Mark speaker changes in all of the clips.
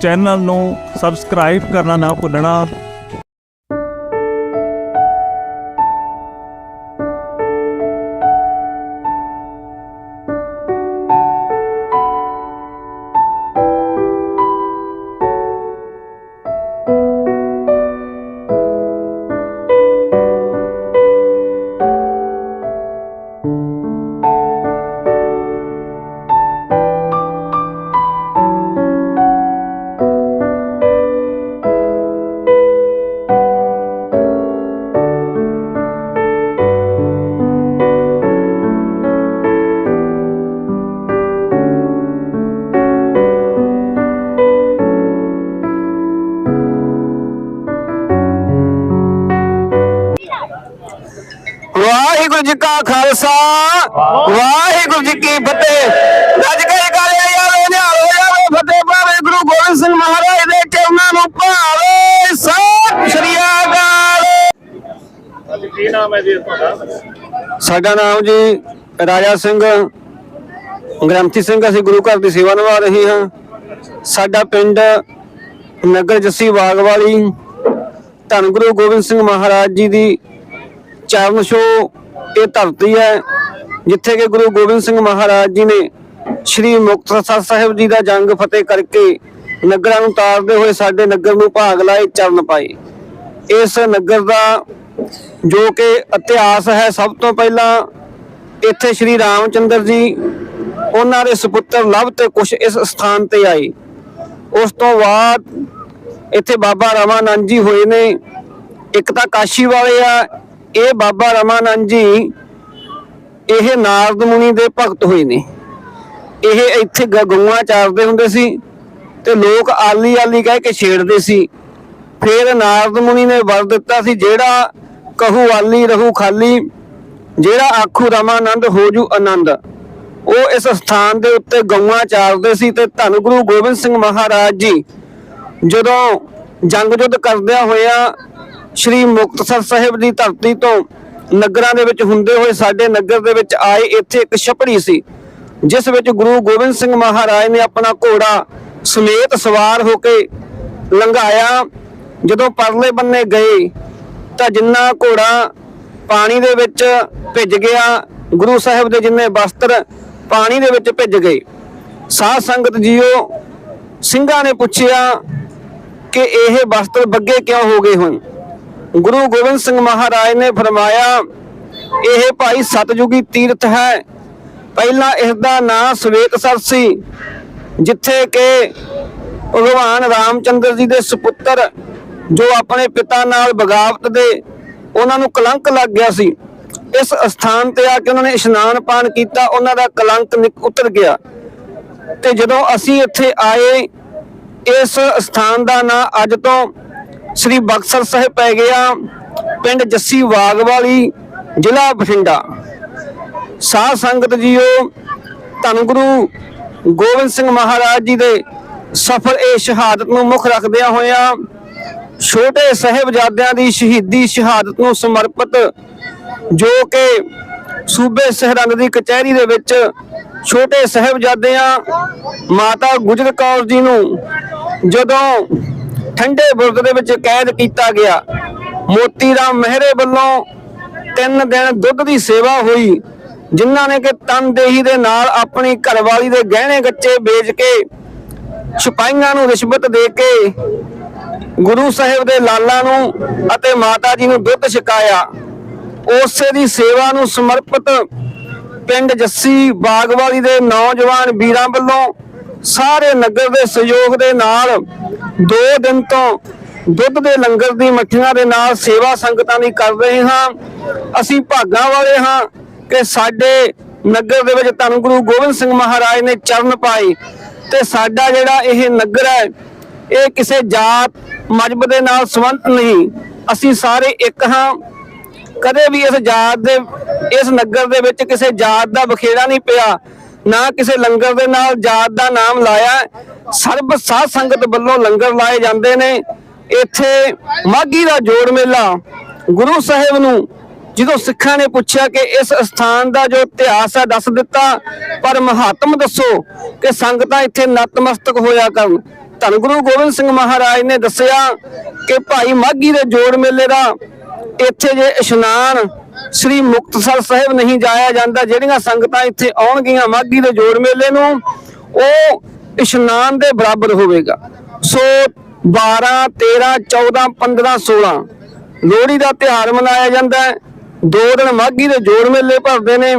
Speaker 1: Channel ਨੂੰ subscribe ਕਰਨਾ ਨਾ ਭੁੱਲਣਾ।
Speaker 2: ਵਾਹਿਗੁਰੂ ਜੀ ਕਾ ਖਾਲਸਾ ਵਾਹਿਗੁਰੂ ਜੀ ਕੀ ਫਤਿਹ। ਗੱਜ ਕੇ ਕਾਲੇ ਯਾਰੋ ਨਿਹਾਲ ਜਾਵੇ ਫਤਿਹ ਪਾਵੇ ਗੁਰੂ ਗੋਬਿੰਦ ਸਿੰਘ ਮਹਾਰਾਜ ਦੇ ਚਰਨਾਂ ਨੂੰ ਭਾਵੇ ਸਤਿ ਸ਼੍ਰੀ ਅਕਾਲ।
Speaker 1: ਕੀ ਨਾਮ ਹੈ ਜੀ ਤੁਹਾਡਾ?
Speaker 2: ਸਾਡਾ ਨਾਮ ਜੀ ਰਾਜਾ ਸਿੰਘ ਗ੍ਰੰਥੀ ਸਿੰਘ। ਅਸੀਂ ਗੁਰੂ ਘਰ ਦੀ ਸੇਵਾ ਨਿਭਾ ਰਹੇ ਹਾਂ। ਸਾਡਾ ਪਿੰਡ ਨਗਰ ਜੱਸੀ ਬਾਗਵਾਲੀ। ਧੰਨ ਗੁਰੂ ਗੋਬਿੰਦ ਸਿੰਘ ਮਹਾਰਾਜ ਜੀ ਦੀ ਚਰਨ ਛੋ ਇਹ ਧਰਤੀ ਹੈ, ਜਿੱਥੇ ਕਿ ਗੁਰੂ ਗੋਬਿੰਦ ਸਿੰਘ ਮਹਾਰਾਜ ਜੀ ਨੇ ਸ੍ਰੀ ਮੁਕਤਸਰ ਸਾਹਿਬ ਜੀ ਦਾ ਜੰਗ ਫਤਿਹ ਕਰਕੇ ਨਗਰਾਂ ਨੂੰ ਤਾਰਦੇ ਹੋਏ ਸਾਡੇ ਨਗਰ ਨੂੰ ਭਾਗ ਲਾਏ, ਚਰਨ ਪਾਏ। ਇਸ ਨਗਰ ਦਾ ਜੋ ਕਿ ਇਤਿਹਾਸ ਹੈ, ਸਭ ਤੋਂ ਪਹਿਲਾਂ ਇੱਥੇ ਸ੍ਰੀ ਰਾਮਚੰਦਰ ਜੀ, ਉਹਨਾਂ ਦੇ ਸੁਪੁੱਤਰ ਲਵ ਤੇ ਕੁਛ ਇਸ ਸਥਾਨ ਤੇ ਆਏ। ਉਸ ਤੋਂ ਬਾਅਦ ਇੱਥੇ ਬਾਬਾ ਰਮਾਨੰਦ ਜੀ ਹੋਏ ਨੇ। ਇੱਕ ਤਾਂ ਕਾਸ਼ੀ ਵਾਲੇ ਆ ਇਹ ਬਾਬਾ ਰਮਾਨੰਦ ਜੀ ਇਹ ਨਾਰਦ ਮੁਨੀ ਦੇ ਭਗਤ ਹੋਏ ਨੇ। ਇਹ ਇੱਥੇ ਗਊਆਂ ਚਾਰਦੇ ਹੁੰਦੇ ਸੀ ਤੇ ਲੋਕ ਆਲੀ ਆਲੀ ਕਹਿ ਕੇ ਛੇੜਦੇ ਸੀ। ਫਿਰ ਨਾਰਦ ਮੁਨੀ ਨੇ ਵਰ ਦਿੱਤਾ ਸੀ, ਜਿਹੜਾ ਕਹੂ ਆਲੀ, ਰਹੂ ਖਾਲੀ, ਜਿਹੜਾ ਆਖੂ ਰਮਾਨੰਦ ਹੋਜੂ ਆਨੰਦ। ਉਹ ਇਸ ਸਥਾਨ ਦੇ ਉੱਤੇ ਗਊਆਂ ਚਾਰਦੇ ਸੀ ਤੇ ਧੰਨ ਗੁਰੂ ਗੋਬਿੰਦ ਸਿੰਘ ਮਹਾਰਾਜ ਜੀ ਜਦੋਂ ਜੰਗ ਜੁੱਧ ਕਰਦਿਆਂ ਹੋਇਆ ਸ੍ਰੀ ਮੁਕਤਸਰ ਸਾਹਿਬ ਦੀ ਧਰਤੀ ਤੋਂ ਨਗਰਾਂ ਦੇ ਵਿੱਚ ਹੁੰਦੇ ਹੋਏ ਸਾਡੇ ਨਗਰ ਦੇ ਵਿੱਚ ਆਏ ਇੱਥੇ ਇੱਕ ਛਪੜੀ ਸੀ, ਜਿਸ ਵਿੱਚ ਗੁਰੂ ਗੋਬਿੰਦ ਸਿੰਘ ਮਹਾਰਾਜ ਨੇ ਆਪਣਾ ਘੋੜਾ ਸਮੇਤ ਸਵਾਰ ਹੋ ਕੇ ਲੰਘਾਇਆ। ਜਦੋਂ ਪਰਲੇ ਬੰਨੇ ਗਏ ਤਾਂ ਜਿੰਨਾ ਘੋੜਾ ਪਾਣੀ ਦੇ ਵਿੱਚ ਭਿੱਜ ਗਿਆ, ਗੁਰੂ ਸਾਹਿਬ ਦੇ ਜਿੰਨੇ ਵਸਤਰ ਪਾਣੀ ਦੇ ਵਿੱਚ ਭਿੱਜ ਗਏ। ਸਾਧ ਸੰਗਤ ਜੀਓ, ਸਿੰਘਾਂ ਨੇ ਪੁੱਛਿਆ ਕਿ ਇਹ ਵਸਤਰ ਬੱਗੇ ਕਿਉਂ ਹੋ ਗਏ ਹੁਣ? ਗੁਰੂ ਗੋਬਿੰਦ ਸਿੰਘ ਮਹਾਰਾਜ ਨੇ ਫਰਮਾਇਆ, ਇਹ ਭਾਈ ਸਤਜੁਗੀ ਤੀਰਥ ਹੈ। ਪਹਿਲਾਂ ਇਸ ਦਾ ਨਾਂ ਸਵੇਤਸਰ ਸੀ, ਜਿੱਥੇ ਕਿ ਭਗਵਾਨ ਰਾਮਚੰਦਰ ਜੀ ਦੇ ਸੁਪੁੱਤਰ, ਜੋ ਆਪਣੇ ਪਿਤਾ ਨਾਲ ਬਗਾਵਤ ਦੇ, ਉਹਨਾਂ ਨੂੰ ਕਲੰਕ ਲੱਗ ਗਿਆ ਸੀ। ਇਸ ਸਥਾਨ ਤੇ ਆ ਕੇ ਉਹਨਾਂ ਨੇ ਇਸ਼ਨਾਨ ਪਾਨ ਕੀਤਾ, ਉਹਨਾਂ ਦਾ ਕਲੰਕ ਨਿਕ- ਉਤਰ ਗਿਆ। ਤੇ ਜਦੋਂ ਅਸੀਂ ਇੱਥੇ ਆਏ, ਇਸ ਸਥਾਨ ਦਾ ਨਾਂ ਅੱਜ ਤੋਂ ਸ੍ਰੀ ਬਕਸਰ ਸਾਹਿਬ ਪੈ ਗਿਆ ਪਿੰਡ ਜੱਸੀ ਵਾਗਵਾਲੀ, ਜ਼ਿਲ੍ਹਾ ਬਠਿੰਡਾ। ਸਾਧ ਸੰਗਤ ਜੀਓ, ਧੰਨ ਗੁਰੂ ਗੋਬਿੰਦ ਸਿੰਘ ਮਹਾਰਾਜ ਜੀ ਦੇ ਸਫਲ ਇਹ ਸ਼ਹਾਦਤ ਨੂੰ ਮੁੱਖ ਰੱਖਦਿਆਂ ਹੋਇਆਂ, ਛੋਟੇ ਸਹਿਬਜ਼ਾਦਿਆਂ ਦੀ ਸ਼ਹੀਦੀ ਸ਼ਹਾਦਤ ਨੂੰ ਸਮਰਪਿਤ ਜੋ ਕਿ ਸੂਬੇ ਸਰਹੰਦ ਦੀ ਕਚਹਿਰੀ ਦੇ ਵਿੱਚ ਛੋਟੇ ਸਹਿਬਜ਼ਾਦਿਆਂ, ਮਾਤਾ ਗੁਜਰ ਕੌਰ ਜੀ ਨੂੰ ਜਦੋਂ ਠੰਡੇ ਬੁਰਜ ਦੇ ਵਿੱਚ ਕੈਦ ਕੀਤਾ ਗਿਆ। ਮੋਤੀ ਰਾਮ ਮਹਿਰੇ ਵੱਲੋਂ ਤਿੰਨ ਦਿਨ ਦੁੱਧ ਦੀ ਸੇਵਾ ਹੋਈ, ਜਿਨ੍ਹਾਂ ਨੇ ਕਿ ਤਨਦੇਹੀ ਦੇ ਨਾਲ ਆਪਣੀ ਘਰਵਾਲੀ ਦੇ ਗਹਿਣੇ ਗੱਚੇ ਵੇਚ ਕੇ ਸਿਪਾਹੀਆਂ ਨੂੰ ਰਿਸ਼ਵਤ ਦੇ ਕੇ ਗੁਰੂ ਸਾਹਿਬ ਦੇ ਲਾਲਾਂ ਨੂੰ ਅਤੇ ਮਾਤਾ ਜੀ ਨੂੰ ਦੁੱਧ ਛਕਾਇਆ। ਉਸੇ ਦੀ ਸੇਵਾ ਨੂੰ ਸਮਰਪਿਤ ਪਿੰਡ ਜੱਸੀ ਬਾਗਵਾਲੀ ਦੇ ਨੌਜਵਾਨ ਵੀਰਾਂ ਵੱਲੋਂ ਸਾਰੇ ਨਗਰ ਦੇ ਸਹਿਯੋਗ ਦੇ ਨਾਲ 2 ਦਿਨ ਤੋਂ ਦੁੱਧ ਦੇ ਲੰਗਰ ਦੀ ਮੱਠੀਆਂ ਦੇ ਨਾਲ ਸੇਵਾ ਸੰਗਤਾਂ ਦੀ ਕਰ ਰਹੇ ਹਾਂ। ਅਸੀਂ ਭਾਗਾਂ ਵਾਲੇ ਹਾਂ ਕਿ ਸਾਡੇ ਨਗਰ ਦੇ ਵਿੱਚ ਧੰਨ ਗੁਰੂ ਗੋਬਿੰਦ ਸਿੰਘ ਮਹਾਰਾਜ ਨੇ ਚਰਨ ਪਾਏ ਤੇ ਸਾਡਾ ਜਿਹੜਾ ਇਹ ਨਗਰ ਹੈ, ਇਹ ਕਿਸੇ ਜਾਤ ਮਜਬ ਦੇ ਨਾਲ ਸੰਬੰਧ ਨਹੀਂ। ਅਸੀਂ ਸਾਰੇ ਇੱਕ ਹਾਂ। ਕਦੇ ਵੀ ਇਸ ਜਾਤ ਦੇ, ਇਸ ਨਗਰ ਦੇ ਵਿੱਚ ਕਿਸੇ ਜਾਤ ਦਾ ਬਖੇੜਾ ਨਹੀਂ ਪਿਆ। ਨਾ ਕਿਸੇ ਲੰਗਰ ਦੇ ਨਾਲ ਜਾਤ ਦਾ ਨਾਮ ਲਾਇਆ। ਸਰਬ ਸਾਧ ਸੰਗਤ ਵੱਲੋਂ ਲੰਗਰ ਲਾਏ ਜਾਂਦੇ ਨੇ। ਇੱਥੇ ਮਾਗੀ ਦਾ ਜੋੜ ਮੇਲਾ ਗੁਰੂ ਸਾਹਿਬ ਨੂੰ ਜਦੋਂ ਸਿੱਖਾਂ ਨੇ ਪੁੱਛਿਆ ਕਿ ਇਸ ਸਥਾਨ ਦਾ ਜੋ ਇਤਿਹਾਸ ਹੈ ਦੱਸ ਦਿੱਤਾ। ਪਰ ਮਹਾਤਮ ਦੱਸੋ ਕਿ ਸੰਗਤਾਂ ਇੱਥੇ ਨਤਮਸਤਕ ਹੋਇਆ ਕਰਨ। ਧੰਨ ਗੁਰੂ ਗੋਬਿੰਦ ਸਿੰਘ ਮਹਾਰਾਜ ਨੇ ਦੱਸਿਆ ਕਿ ਭਾਈ ਮਾਗੀ ਦੇ ਜੋੜ ਮੇਲੇ ਦਾ ਇੱਥੇ ਜੇ ਇਸ਼ਨਾਨ ਸ੍ਰੀ ਮੁਕਤਸਰ ਸਾਹਿਬ ਨਹੀਂ ਜਾਇਆ ਜਾਂਦਾ, ਜਿਹੜੀਆਂ ਸੰਗਤਾਂ ਇੱਥੇ ਆਉਣਗੀਆਂ ਮਾਗੀ ਦੇ ਜੋੜ ਮੇਲੇ ਨੂੰ, ਉਹ ਇਸ਼ਨਾਨ ਦੇ ਬਰਾਬਰ ਹੋਵੇਗਾ। ਸੋ 12 13 14 15 16 ਲੋਹੜੀ ਦਾ ਤਿਉਹਾਰ ਮਨਾਇਆ ਜਾਂਦਾ ਹੈ। ਦੋ ਦਿਨ ਮਾਗੀ ਦੇ ਜੋੜ ਮੇਲੇ ਭਰਦੇ ਨੇ।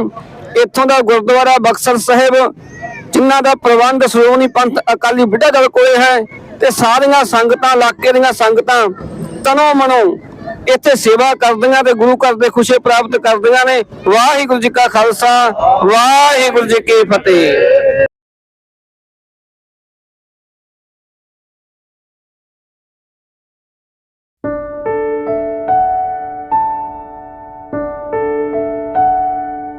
Speaker 2: ਇੱਥੋਂ ਦਾ ਗੁਰਦੁਆਰਾ ਬਕਸਰ ਸਾਹਿਬ, ਜਿਨ੍ਹਾਂ ਦਾ ਪ੍ਰਬੰਧ ਸ਼੍ਰੋਮਣੀ ਪੰਥ ਅਕਾਲੀ ਬੁੱਢਾ ਦਲ ਕੋਲੇ ਹੈ, ਤੇ ਸਾਰੀਆਂ ਸੰਗਤਾਂ, ਇਲਾਕੇ ਦੀਆਂ ਸੰਗਤਾਂ ਤਨੋ ਮਨੋ ਇੱਥੇ ਸੇਵਾ ਕਰਦੀਆਂ ਤੇ ਗੁਰੂ ਘਰ ਦੇ ਖੁਸ਼ੇ ਪ੍ਰਾਪਤ ਕਰਦੀਆਂ ਨੇ। ਵਾਹਿਗੁਰੂ ਜੀ ਕਾ ਖਾਲਸਾ, ਵਾਹਿਗੁਰੂ ਜੀ ਕੀ ਫਤਿਹ।